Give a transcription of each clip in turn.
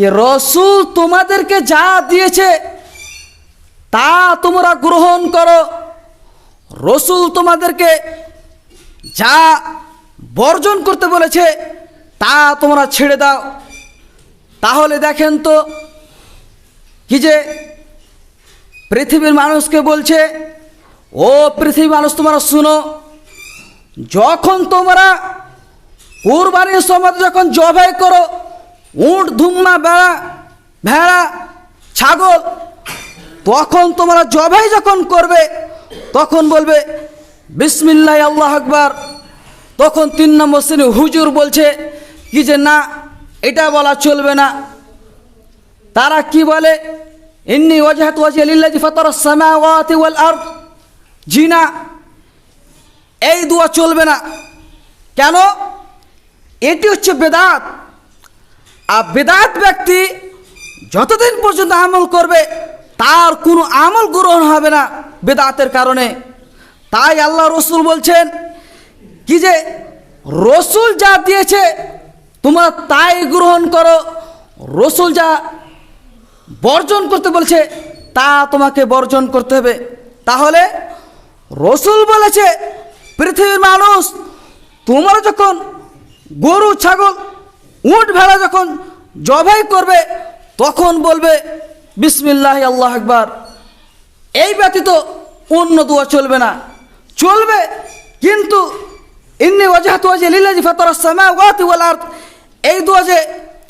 কি রসুল তোমাদেরকে যা দিয়েছে, তা তোমরা গ্রহণ করো। রসুল তোমাদেরকে যা বর্জন করতে বলেছে, তা তোমরা ছেড়ে দাও। তাহলে দেখেন তো, কি যে পৃথিবীর মানুষকে বলছে, ও পৃথিবীর মানুষ, তোমরা শুনো, যখন তোমরা কুরবানির সময় যখন জবাই করো উঁট, ধুমনা বেড়া ভেড়া, ছাগল, তখন তোমরা জবাই যখন করবে, তখন বলবে, বিসমিল্লাহ, আল্লাহ আকবার। তখন তিন নম্বর শ্রেণি হুজুর বলছে, কি যে না, এটা বলা চলবে না। তারা কি বলে? ইন্নি ওয়াজহাত লিল্লাযী ফাতারাস সামাওয়াতি ওয়াল আরদ। জি না এই দোয়া চলবে না। কেন? এটি হচ্ছে বেদাত। আর বেদাত ব্যক্তি যতদিন পর্যন্ত আমল করবে, তার কোনো আমল গ্রহণ হবে না বেদাতের কারণে। তাই আল্লাহ রসুল বলছেন, কি যে রসুল যা দিয়েছে, তোমরা তাই গ্রহণ করো। রসুল যা বর্জন করতে বলছে, তা তোমাকে বর্জন করতে হবে। তাহলে রসুল বলেছে, পৃথিবীর মানুষ, তোমরা যখন গরু, ছাগল উট ভেড়া যখন জবাই করবে, তখন বলবে, বিসমিল্লাহ, আল্লাহ আকবার। এই ব্যতীত অন্য দোয়া চলবে না। চলবে, কিন্তু ইন্নি ওয়াজাহাত ওয়াজে লিল্লাজি ফাতারাস সামাওয়াতি ওয়াল আরদ। এই দোয়া যে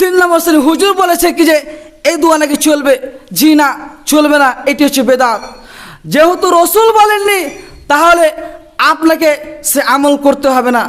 তিন নম্বর শ্রেণি হুজুর বলেছে কি যে, এই দোয়া নাকি চলবে জি না চলবে না, এটি হচ্ছে বেদাত। যেহেতু রসুল বলেননি, তাহলে আপনাকে সে আমল করতে হবে না।